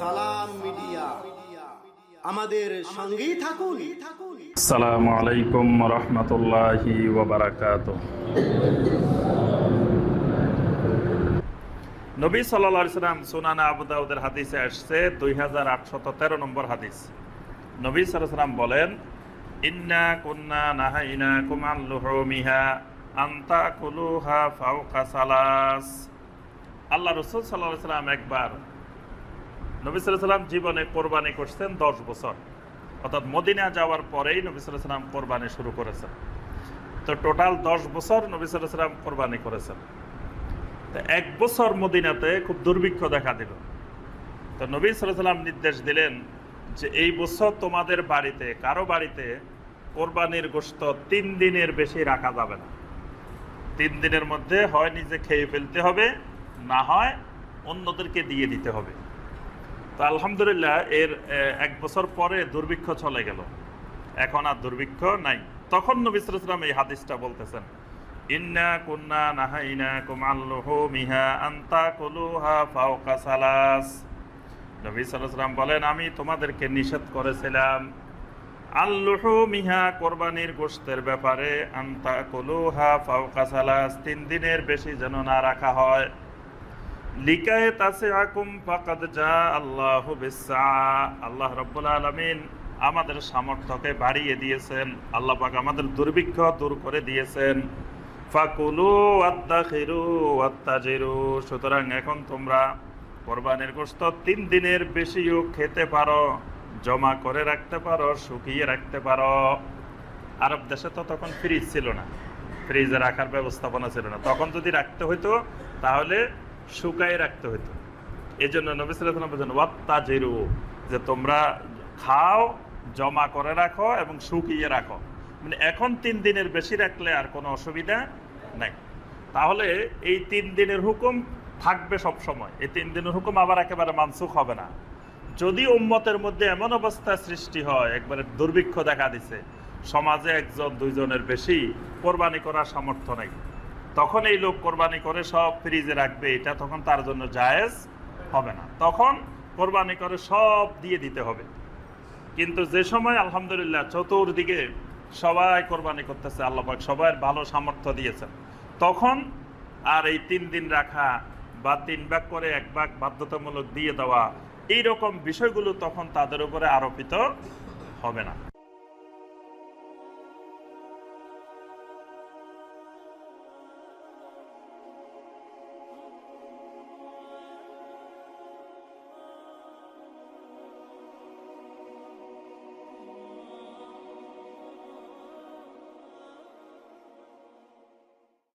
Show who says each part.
Speaker 1: সালাম মিডিয়া। আমাদের সঙ্গেই থাকুন।
Speaker 2: আসসালামু আলাইকুম রহমতুল্লাহি ওবরাকাত নবী সাল্লা সাল্লাম সুনানা আবুদাউদের হাদিসে আসছে, দুই হাজার আটশত তেরো নম্বর হাদিস। নবী সাল্লাহ সাল্লাম বলেন, ইন্না কুন্না নাহাইনা কুমাল্লুহ মিহা আন্তা কুলুহা ফাউকা সালাস। আল্লাহ রসুল সাল্লাহ সাল্লাম একবার নবী সাল্লাম জীবনে কোরবানি করছেন দশ বছর। অর্থাৎ মদিনা যাওয়ার পরেই নবী সাল্লাম কোরবানি শুরু করেছেন। তো টোটাল দশ বছর নবী সাল্লাম কোরবানি করেছেন। তো এক বছর মদিনাতে খুব দুর্ভিক্ষ দেখা দিল। তো নবী সাল্লাম নির্দেশ দিলেন যে এই বছর তোমাদের বাড়িতে, কারও বাড়িতে কোরবানির গোস্ত তিন দিনের বেশি রাখা যাবে না। তিন দিনের মধ্যে হয় নিজে খেয়ে ফেলতে হবে, না হয় অন্যদেরকে দিয়ে দিতে হবে। তো আলহামদুলিল্লাহ, এর এক বছর পরে দুর্ভিক্ষ চলে গেল। এখন আর দুর্ভিক্ষ নাই। তখন নবী সাল্লাম এই হাদিসটা বলতেছেন, ইন্না কুন্না নাহাইনা কুমাল্লুহু মিহা আন্তা কুলুহা ফাওকা সালাস। নবী সাল্লাম বলেন, আমি তোমাদেরকে নিষেধ করেছিলাম আল্লুহু মিহা কোরবানির গোশতের ব্যাপারে আন্তা কুলুহা ফাওকা সালাস, তিন দিনের বেশি যেন না রাখা হয়। লিকায়ে আকুম ফাকাদ যা আল্লাহ আল্লাহ রব্বুল আলমিন আমাদের সামর্থ্যকে বাড়িয়ে দিয়েছেন। আল্লাহ পাক আমাদের দুর্ভিক্ষ দূর করে দিয়েছেন। ফাকুলু আত্মাখিরু আত্তাজিরু সুতরাং এখন তোমরা কোরবানির গোস্ত তিন দিনের বেশিও খেতে পারো, জমা করে রাখতে পারো, শুকিয়ে রাখতে পারো। আরব দেশে তো তখন ফ্রিজ ছিল না। ফ্রিজে রাখার ব্যবস্থাপনা ছিল না। তখন যদি রাখতে হইতো, তাহলে শুকায় রাখতে হইতো। এই জন্য নবী সাল্লাম বলছেন ওয়াত্তা জেরু যে তোমরা খাও, জমা করে রাখো এবং শুকিয়ে রাখো। মানে এখন তিন দিনের বেশি রাখলে আর কোনো অসুবিধা নাই। তাহলে এই তিন দিনের হুকুম থাকবে সব সময়। এই তিন দিনের হুকুম আবার একেবারে মানসুখ হবে না। যদি উম্মতের মধ্যে এমন অবস্থা সৃষ্টি হয়, একবারে দুর্ভিক্ষ দেখা দিছে, সমাজে একজন, দুইজনের বেশি কোরবানি করার সামর্থ্য নেই। তখন এই লোক কোরবানি করে, সব ফ্রিজে রাখবে, এটা তখন তার জন্য জায়েজ হবে না। তখন কোরবানি করে, সব দিয়ে দিতে হবে। কিন্তু যে সময়, আলহামদুলিল্লাহ, চতুর্দিকে সবাই কোরবানি করতেছে আল্লাপাক সবাই ভালো সামর্থ্য দিয়েছেন। তখন আর এই তিন দিন রাখা বা তিন ভাগ করে এক ভাগ বাধ্যতামূলক দিয়ে দেওয়া এই রকম বিষয়গুলো তখন তাদের উপরে আরোপিত হবে না।